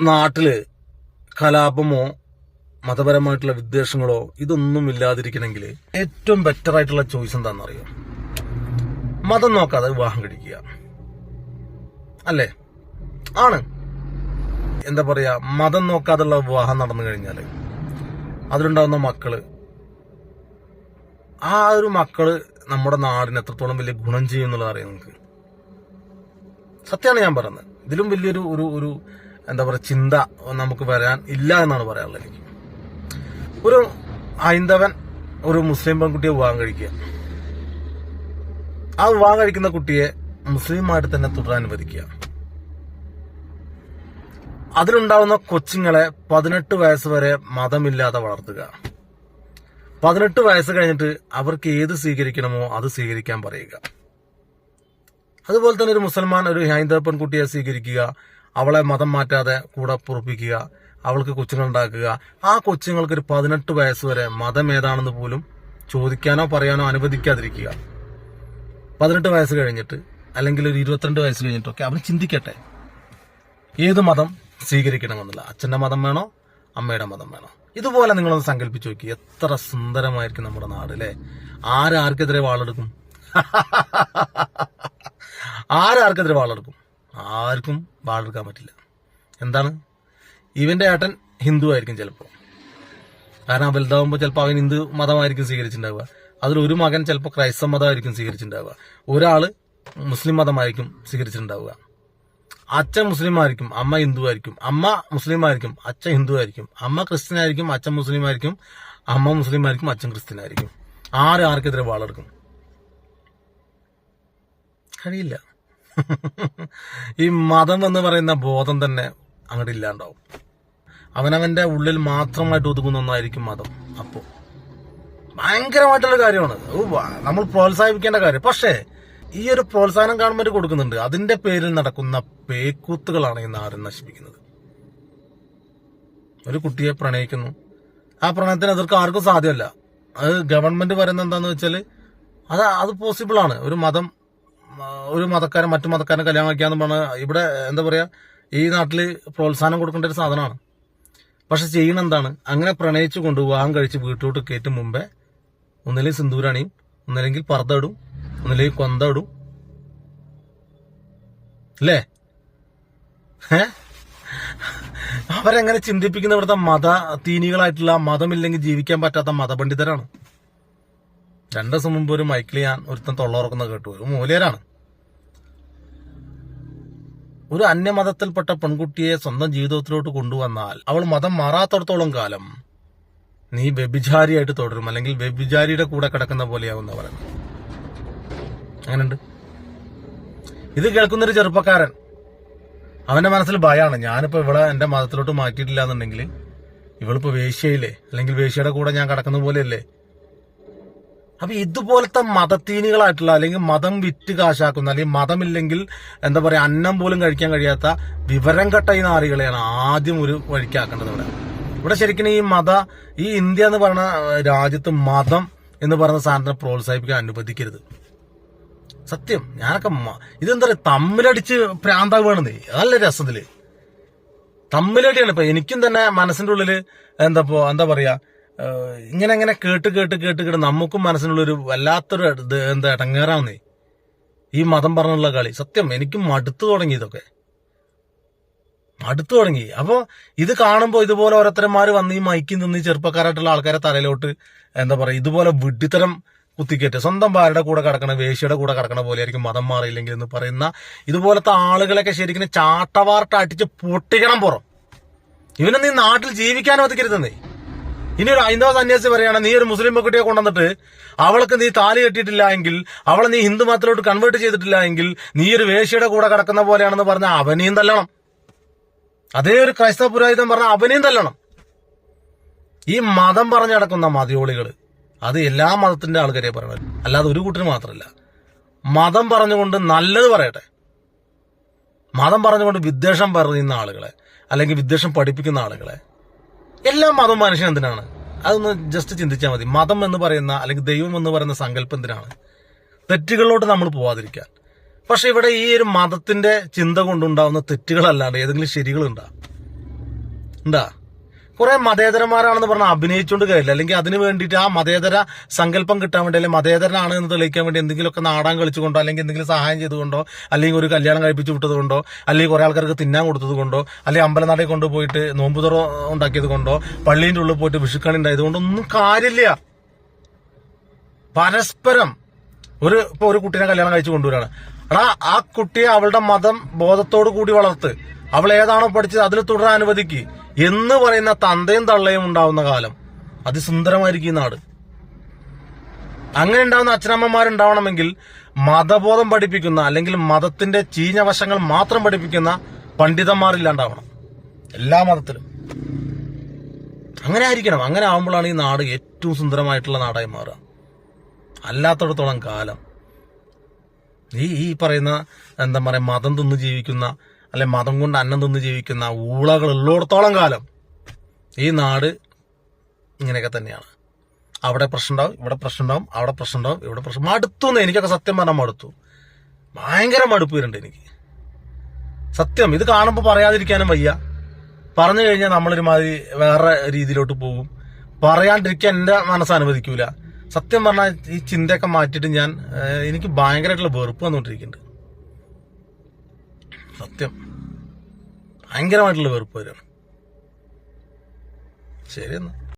നാട്ടിൽ കലാപമോ മതപരമായിട്ടുള്ള വിദ്വേഷങ്ങളോ ഇതൊന്നും ഇല്ലാതിരിക്കണമെങ്കിൽ ഏറ്റവും ബെറ്റർ ആയിട്ടുള്ള ചോയ്സ് എന്താണെന്നറിയോ മതം നോക്കാതെ വിവാഹം കഴിക്കുക. അല്ലേ? ആണ്. എന്താ പറയാ മതം നോക്കാതുള്ള വിവാഹം നടന്നു കഴിഞ്ഞാൽ അതിലുണ്ടാവുന്ന മക്കൾ ആ ഒരു മക്കൾ നമ്മുടെ നാടിന് എത്രത്തോളം വലിയ ഗുണം ചെയ്യും എന്നുള്ളത് അറിയാം നിങ്ങൾക്ക് സത്യമാണ് ഞാൻ പറയുന്നത് ഇതിലും വലിയൊരു ഒരു ഒരു എന്താ പറയുക ചിന്ത നമുക്ക് വരാൻ ഇല്ല എന്നാണ് പറയാനുള്ളത്. എനിക്ക് ഒരു ഹൈന്ദവൻ ഒരു മുസ്ലിം പെൺകുട്ടിയെ വിവാഹം കഴിക്കുക. ആ വിവാഹം കഴിക്കുന്ന കുട്ടിയെ മുസ്ലിമായിട്ട് തന്നെ തുടരാൻ അനുവദിക്കുക. അതിലുണ്ടാവുന്ന കൊച്ചുങ്ങളെ പതിനെട്ട് വയസ്സ് വരെ മതമില്ലാതെ വളർത്തുക. പതിനെട്ട് വയസ്സ് കഴിഞ്ഞിട്ട് അവർക്ക് ഏത് സ്വീകരിക്കണമോ അത് സ്വീകരിക്കാൻ പറയുക. അതുപോലെ തന്നെ ഒരു മുസൽമാൻ ഒരു ഹൈന്ദവ പെൺകുട്ടിയെ സ്വീകരിക്കുക. അവളെ മതം മാറ്റാതെ കൂടെ പുറപ്പിക്കുക അവൾക്ക് കൊച്ചുങ്ങളുണ്ടാക്കുക. ആ കൊച്ചുങ്ങൾക്ക് ഒരു പതിനെട്ട് വയസ്സ് വരെ മതം ഏതാണെന്ന് പോലും ചോദിക്കാനോ പറയാനോ അനുവദിക്കാതിരിക്കുക. പതിനെട്ട് വയസ്സ് കഴിഞ്ഞിട്ട് അല്ലെങ്കിൽ ഒരു ഇരുപത്തിരണ്ട് വയസ്സ് കഴിഞ്ഞിട്ടൊക്കെ അവൻ ചിന്തിക്കട്ടെ. ഏത് മതം സ്വീകരിക്കണമെന്നില്ല അച്ഛന്റെ മതം വേണോ? അമ്മയുടെ മതം വേണോ? ഇതുപോലെ നിങ്ങളൊന്ന് സങ്കല്പിച്ച് നോക്കി. എത്ര സുന്ദരമായിരിക്കും നമ്മുടെ നാട് അല്ലേ? ആരാർക്കെതിരെ വാളെടുക്കും? ആരാർക്കെതിരെ വാളെടുക്കും? ആർക്കും വാളെടുക്കാൻ പറ്റില്ല. എന്താണ്? ഇവന്റെ ഏട്ടൻ ഹിന്ദു ആയിരിക്കും ചിലപ്പോൾ കാരണം വലുതാവുമ്പോൾ ചിലപ്പോൾ അവൻ ഹിന്ദു മതമായിരിക്കും സ്വീകരിച്ചിട്ടുണ്ടാവുക. അതിൽ ഒരു മകൻ ചിലപ്പോൾ ക്രൈസ്തവ മതമായിരിക്കും സ്വീകരിച്ചിട്ടുണ്ടാവുക. ഒരാൾ മുസ്ലിം മതമായിരിക്കും സ്വീകരിച്ചിട്ടുണ്ടാവുക. അച്ഛൻ മുസ്ലിം ആയിരിക്കും അമ്മ ഹിന്ദു ആയിരിക്കും. അമ്മ മുസ്ലിം ആയിരിക്കും അച്ഛൻ ഹിന്ദു ആയിരിക്കും. അമ്മ ക്രിസ്ത്യൻ ആയിരിക്കും അച്ഛൻ മുസ്ലിം ആയിരിക്കും അമ്മ മുസ്ലിം ആയിരിക്കും അച്ഛൻ ക്രിസ്ത്യൻ ആയിരിക്കും. ആര് ആർക്കെതിരെ വാളെടുക്കും? കഴിയില്ല. ഈ മതം എന്ന് പറയുന്ന ബോധം തന്നെ അങ്ങോട്ട് ഇല്ലാണ്ടാവും. അവനവന്റെ ഉള്ളിൽ മാത്രമായിട്ട് ഒതുങ്ങുന്ന ഒന്നായിരിക്കും മതം. അപ്പോ ഭയങ്കരമായിട്ടുള്ള കാര്യമാണ്. നമ്മൾ പ്രോത്സാഹിപ്പിക്കേണ്ട കാര്യം. പക്ഷേ ഈ ഒരു പ്രോത്സാഹനം ഗവൺമെന്റ് കൊടുക്കുന്നുണ്ട്. അതിന്റെ പേരിൽ നടക്കുന്ന പേക്കൂത്തുകളാണ് ഈ നാടിനെ നശിപ്പിക്കുന്നത്. ഒരു കുട്ടിയെ പ്രണയിക്കുന്നു. ആ പ്രണയത്തിന് എതിർക്ക് ആർക്കും സാധ്യമല്ല. അത് ഗവൺമെന്റ് പറയുന്നത് എന്താന്ന് വെച്ചാൽ അത് അത് പോസിബിൾ ആണ്. ഒരു മതം ഒരു മതക്കാരൻ മറ്റു മതക്കാരനെ കല്യാണം കഴിക്കാന്ന് പറഞ്ഞാൽ ഇവിടെ എന്താ പറയാ ഈ നാട്ടിൽ പ്രോത്സാഹനം കൊടുക്കേണ്ട ഒരു സാധനമാണ്. പക്ഷെ ചെയ്യണം എന്താണ്? അങ്ങനെ പ്രണയിച്ചു കൊണ്ട് വിവാഹം കഴിച്ച് വീട്ടിലോട്ട് കയറ്റും മുമ്പേ ഒന്നില്ലെങ്കിൽ സിന്ദൂരാണിയും ഒന്നില്ലെങ്കിൽ പർദ്ദ ഇടും ഒന്നില്ലെങ്കിൽ കൊന്ത ഇടും. അല്ലേ? ഏ? അവരെങ്ങനെ ചിന്തിപ്പിക്കുന്ന ഇവിടുത്തെ മത തീനികളായിട്ടുള്ള മതമില്ലെങ്കിൽ ജീവിക്കാൻ പറ്റാത്ത മതപണ്ഡിതരാണ്. രണ്ടു ദിവസം മുമ്പ് ഒരു മൈക്കിൽ ഞാൻ ഒരുത്തൻ തൊള്ളറക്കുന്നത് കേട്ടു. ഒരു മൂലയരാണ് ഒരു അന്യമതത്തിൽപ്പെട്ട പെൺകുട്ടിയെ സ്വന്തം ജീവിതത്തിലോട്ട് കൊണ്ടുവന്നാൽ അവൾ മതം മാറാത്തടത്തോളം കാലം നീ വ്യഭിചാരിയായിട്ട് തുടരും അല്ലെങ്കിൽ വ്യഭിചാരിയുടെ കൂടെ കിടക്കുന്ന പോലെയാവുന്ന പറയുന്നത്. അങ്ങനെയുണ്ട്. ഇത് കേൾക്കുന്നൊരു ചെറുപ്പക്കാരൻ. അവന്റെ മനസ്സിൽ ഭയമാണ് ഞാനിപ്പോ ഇവിടെ എന്റെ മതത്തിലോട്ട് മാറ്റിയിട്ടില്ല എന്നുണ്ടെങ്കിൽ ഇവളിപ്പോ വേശ്യയില്ലേ? അല്ലെങ്കിൽ വേശ്യയുടെ കൂടെ ഞാൻ കിടക്കുന്ന പോലെയല്ലേ? അപ്പൊ ഇതുപോലത്തെ മതത്തീനികളായിട്ടുള്ള അല്ലെങ്കിൽ മതം വിറ്റ് കാശാക്കുന്ന അല്ലെങ്കിൽ മതമില്ലെങ്കിൽ എന്താ പറയാ അന്നം പോലും കഴിക്കാൻ കഴിയാത്ത വിവരം കെട്ട ഈ നാറികളെയാണ് ആദ്യം ഒരു വഴിക്കാക്കേണ്ടത് ഇവിടെ. ഇവിടെ ശരിക്കും ഈ മത ഈ ഇന്ത്യ എന്ന് പറയുന്ന രാജ്യത്ത് മതം എന്ന് പറയുന്ന സാധനത്തെ പ്രോത്സാഹിപ്പിക്കാൻ അനുവദിക്കരുത്. സത്യം. ഞാനൊക്കെ ഇതെന്താ പറയാ തമ്മിലടിച്ച് പ്രാന്താവുകയാണെന്നേ അതല്ല രസത്തിൽ. തമ്മിലടിയാണ്. ഇപ്പൊ എനിക്കും തന്നെ മനസ്സിന്റെ ഉള്ളിൽ എന്താ എന്താ പറയാ ഇങ്ങനെ ഇങ്ങനെ കേട്ട് കേട്ട് കേട്ട് കേട്ട് നമുക്കും മനസ്സിനുള്ളൊരു വല്ലാത്തൊരു എന്താ ഇടങ്ങേറാവുന്നേ. ഈ മതം പറഞ്ഞുള്ള കളി. സത്യം എനിക്കും മടുത്തു തുടങ്ങി ഇതൊക്കെ. മടുത്തു തുടങ്ങി. അപ്പോൾ ഇത് കാണുമ്പോൾ ഇതുപോലെ ഓരോരുത്തരന്മാർ വന്ന് ഈ മൈക്കിൽ നിന്ന് ഈ ചെറുപ്പക്കാരായിട്ടുള്ള ആൾക്കാരെ തലയിലോട്ട് എന്താ പറയുക ഇതുപോലെ വിഡ്ഢിത്തരം കുത്തിക്കേറ്റ്. സ്വന്തം ഭാര്യയുടെ കൂടെ കിടക്കണ വേശ്യയുടെ കൂടെ കിടക്കണ പോലെ ആയിരിക്കും മതം മാറിയില്ലെങ്കിൽ എന്ന് പറയുന്ന ഇതുപോലത്തെ ആളുകളൊക്കെ ശരിക്കും ചാട്ടവാർട്ട് അടിച്ച് പൊട്ടിക്കണം പുറം. ഇവനെ നീ നാട്ടിൽ ജീവിക്കാൻ ഒതുക്കരുതെന്നേ. ഇനി ഒരു ഹൈന്ദവ സന്യാസി പറയാണ് നീ ഒരു മുസ്ലിം പെൺകുട്ടിയെ കൊണ്ടുവന്നിട്ട് അവൾക്ക് നീ താലി കെട്ടിയിട്ടില്ല എങ്കിൽ അവളെ നീ ഹിന്ദു മതത്തിലോട്ട് കൺവേർട്ട് ചെയ്തിട്ടില്ല എങ്കിൽ നീ ഒരു വേശ്യയുടെ കൂടെ കിടക്കുന്ന പോലെയാണെന്ന് പറഞ്ഞ അവനെയും തല്ലണം. അതേ ഒരു ക്രൈസ്തവ പുരോഹിതം പറഞ്ഞ അവനെയും തല്ലണം. ഈ മതം പറഞ്ഞു നടക്കുന്ന മതിയോളികൾ അത് എല്ലാ മതത്തിന്റെ ആൾക്കാരെ പറയണം അല്ലാതെ ഒരു കൂട്ടര് മാത്രമല്ല മതം പറഞ്ഞുകൊണ്ട് നല്ലത് പറയട്ടെ. മതം പറഞ്ഞുകൊണ്ട് വിദ്വേഷം പറയുന്ന ആളുകളെ അല്ലെങ്കിൽ വിദ്വേഷം പഠിപ്പിക്കുന്ന ആളുകളെ എല്ലാ മതം മനുഷ്യൻ എന്തിനാണ്? അതൊന്ന് ജസ്റ്റ് ചിന്തിച്ചാൽ മതി. മതം എന്ന് പറയുന്ന അല്ലെങ്കിൽ ദൈവം എന്ന് പറയുന്ന സങ്കല്പം എന്തിനാണ്? തെറ്റുകളിലോട്ട് നമ്മൾ പോവാതിരിക്കാൻ. പക്ഷെ ഇവിടെ ഈ ഒരു മതത്തിന്റെ ചിന്ത കൊണ്ടുണ്ടാവുന്ന തെറ്റുകളല്ലാണ്ട് ഏതെങ്കിലും ശരികളുണ്ടാ? ഉണ്ടാ? കുറെ മതേതരന്മാരാണെന്ന് പറഞ്ഞാൽ അഭിനയിച്ചുകൊണ്ട് കഴിയില്ല അല്ലെങ്കിൽ അതിന് വേണ്ടിയിട്ട് ആ മതേതര സങ്കല്പം കിട്ടാൻ വേണ്ടി അല്ലെങ്കിൽ മതേതരനാണ് എന്ന് തെളിയിക്കാൻ വേണ്ടി എന്തെങ്കിലുമൊക്കെ നാടകം കളിച്ചുകൊണ്ടോ അല്ലെങ്കിൽ എന്തെങ്കിലും സഹായം ചെയ്തുകൊണ്ടോ അല്ലെങ്കിൽ ഒരു കല്യാണം കഴിപ്പിച്ചു വിട്ടതുകൊണ്ടോ അല്ലെങ്കിൽ കുറെ ആൾക്കാർക്ക് തിന്നാൻ കൊടുത്തതുകൊണ്ടോ അല്ലെങ്കിൽ അമ്പലനടയിൽ കൊണ്ടുപോയിട്ട് നോമ്പുതറ തുറ ഉണ്ടാക്കിയത് കൊണ്ടോ പള്ളീന്റെ ഉള്ളിൽ പോയിട്ട് വിഷുക്കണി ഉണ്ടായത് കൊണ്ടോ ഒന്നും കാര്യമില്ല. പരസ്പരം ഒരു ഇപ്പൊ ഒരു കുട്ടീനെ കല്യാണം കഴിച്ചു കൊണ്ടുവരാണ്. എടാ ആ കുട്ടിയെ അവളുടെ മതം ബോധത്തോടു കൂടി വളർത്ത്. അവൾ ഏതാണോ പഠിച്ചത് അതിൽ തുടരാൻ അനുവദിക്ക്. എന്ന് പറയുന്ന തന്തയും തള്ളയും ഉണ്ടാവുന്ന കാലം. അതിസുന്ദരമായിരിക്കും നാട്. അങ്ങനെ ഉണ്ടാവുന്ന അച്ഛനമ്മമാരുണ്ടാവണമെങ്കിൽ മതബോധം പഠിപ്പിക്കുന്ന അല്ലെങ്കിൽ മതത്തിന്റെ ചീഞ്ഞ വശങ്ങൾ മാത്രം പഠിപ്പിക്കുന്ന പണ്ഡിതന്മാരില്ലാണ്ടാവണം എല്ലാ മതത്തിലും. അങ്ങനെ ആയിരിക്കണം. അങ്ങനെ ആവുമ്പോഴാണ് ഈ നാട് ഏറ്റവും സുന്ദരമായിട്ടുള്ള നാടായി മാറുക. അല്ലാത്തടത്തോളം കാലം. ഈ ഈ പറയുന്ന എന്താ പറയുക മതം തിന്ന് ജീവിക്കുന്ന അല്ലെ മതം കൊണ്ട് അന്നം തിന്ന് ജീവിക്കുന്ന ഊളകൾ ഉള്ളിടത്തോളം കാലം ഈ നാട് ഇങ്ങനെയൊക്കെ തന്നെയാണ്. അവിടെ പ്രശ്നം ഉണ്ടാവും ഇവിടെ പ്രശ്നം ഉണ്ടാവും അവിടെ പ്രശ്നം ഉണ്ടാവും ഇവിടെ പ്രശ്നം മടുത്തു എന്ന് എനിക്കൊക്കെ സത്യം പറഞ്ഞാൽ മടുത്തു. ഭയങ്കര മടുപ്പ് വരുന്നുണ്ട് എനിക്ക്. സത്യം ഇത് കാണുമ്പോൾ പറയാതിരിക്കാനും വയ്യ. പറഞ്ഞു കഴിഞ്ഞാൽ നമ്മളൊരുമാതിരി വേറെ രീതിയിലോട്ട് പോകും. പറയാണ്ടിരിക്കാൻ എന്റെ മനസ്സ് അനുവദിക്കൂല. സത്യം പറഞ്ഞാൽ ഈ ചിന്തയൊക്കെ മാറ്റിയിട്ട് ഞാൻ എനിക്ക് ഭയങ്കരമായിട്ടുള്ള വെറുപ്പ് വന്നുകൊണ്ടിരിക്കുന്നുണ്ട്. സത്യം. ഭയങ്കരമായിട്ടുള്ള വെറുപ്പ് വരികയാണ്. ശരി എന്നാ